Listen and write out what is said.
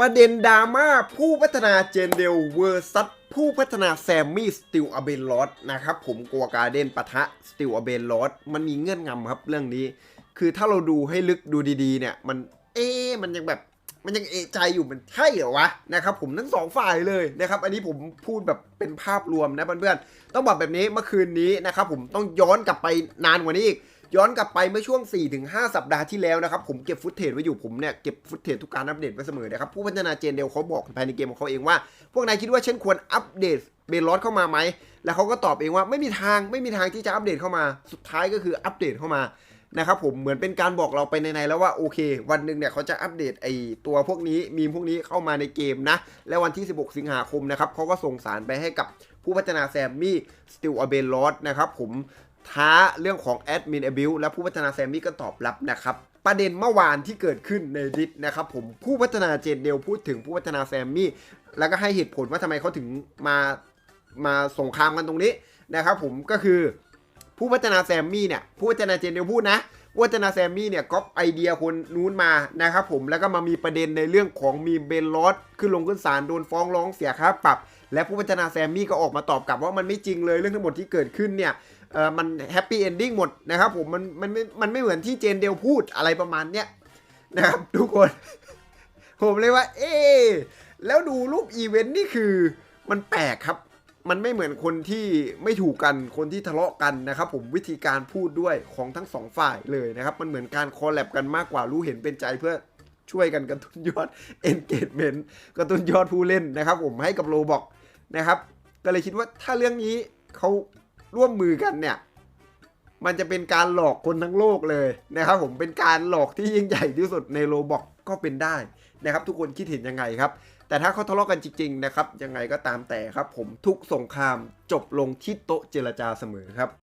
ประเด็นดราม่าผู้พัฒนาเจนเดลเวอร์ซัสผู้พัฒนาแซมมี่สติลอเบนลอสนะครับผมกัวการเดนปะทะสติลอเบนลอสมันมีเงื่อนงำครับเรื่องนี้ คือถ้าเราดูให้ลึกดูดีๆเนี่ย มันเอ๊มันยังแบบมันยังเอะใจอยู่มันใช่เหรอวะนะครับผมทั้งสองฝ่ายเลยนะครับอันนี้ผมพูดแบบเป็นภาพรวมนะเพื่อนๆต้องบอกแบบนี้เมื่อคืนนี้นะครับผมต้องย้อนกลับไปนานกว่านี้อีก ย้อนกลับไปเมื่อช่วง 4-5 สัปดาห์ที่แล้วนะครับ ผมเก็บฟุตเทจไว้อยู่ผมเนี่ย เก็บฟุตเทจทุกการอัปเดตไว้เสมอนะครับ ผู้พัฒนาเจนเดลเขาบอกภายในเกมของเขาเองว่า พวกนายคิดว่าฉันควรอัปเดตเบลลอสเข้ามาไหม แล้วเขาก็ตอบเองว่าไม่มีทางไม่มีทางที่จะอัปเดตเข้ามา สุดท้ายก็คืออัปเดตเข้ามานะครับผมเหมือนเป็นการบอกเราไปในๆแล้วว่าโอเค วันหนึ่งเนี่ยเขาจะอัปเดตไอตัวพวกนี้มีพวกนี้เข้ามาในเกมนะ และวันที่ 16 สิงหาคมนะครับเขาก็ส่งสารไปให้กับผู้พัฒนาแซมมี่สติลอเบลลอสนะครับผม ท้าเรื่องของแอดมิน a b บิลและผู้พัฒนาแซมมี่ก็ตอบรับนะครับ ประเด็นเมื่อวานที่เกิดขึ้นในดิสนะครับผมผู้พัฒนาเจนเดลพูดถึงผู้พัฒนาแซมมี่แล้วก็ให้เหตุผลว่าทำไมเขาถึงมามาสงครามกันตรงนี้นะครับผมก็คือผู้พัฒนาแซมมี่เนี่ยผู้พัฒนาเจนเดลพูดนะ ผู้พัฒนาแซมมี่เนี่ยก๊อปไอเดียคนนู้นมานะครับผมแล้วก็มามีประเด็นในเรื่องของมีเบนลอสขึ้นลงขึ้นศาลโดนฟ้องร้องเสียค่าปรับ และผู้พัฒนาแซมมี่ก็ออกมาตอบกลับว่ามันไม่จริงเลยเรื่องทั้งหมดที่เกิดขึ้นเนี่ยเออมันแฮปปี้เอนดิ้งหมดนะครับผมมันมันไม่มันไม่เหมือนที่เจนเดลพูดอะไรประมาณเนี้ยนะครับทุกคน ผมเลยว่า เอ๊แล้วดูรูปอีเวนต์นี่คือมันแปลกครับ มันไม่เหมือนคนที่ไม่ถูกกันคนที่ทะเลาะกันนะครับ ผมวิธีการพูดด้วยของทั้งสองฝ่ายเลยนะครับ มันเหมือนการคอลแลบกันมากกว่ารู้เห็นเป็นใจเพื่อช่วยกันกระตุ้นยอด engagement กระตุ้นยอดผู้เล่นนะครับ ผมให้กับโลบอกนะครับ ก็เลยคิดว่าถ้าเรื่องนี้เขาร่วมมือกันเนี่ย มันจะเป็นการหลอกคนทั้งโลกเลยนะครับผมเป็นการหลอกที่ยิ่งใหญ่ที่สุดในโลบอกก็เป็นได้นะครับ ทุกคนคิดเห็นยังไงครับ แต่ถ้าเขาทะเลาะกันจริงๆนะครับยังไงก็ตามแต่ครับ ผมทุกสงครามจบลงที่โต๊ะเจรจาเสมอครับ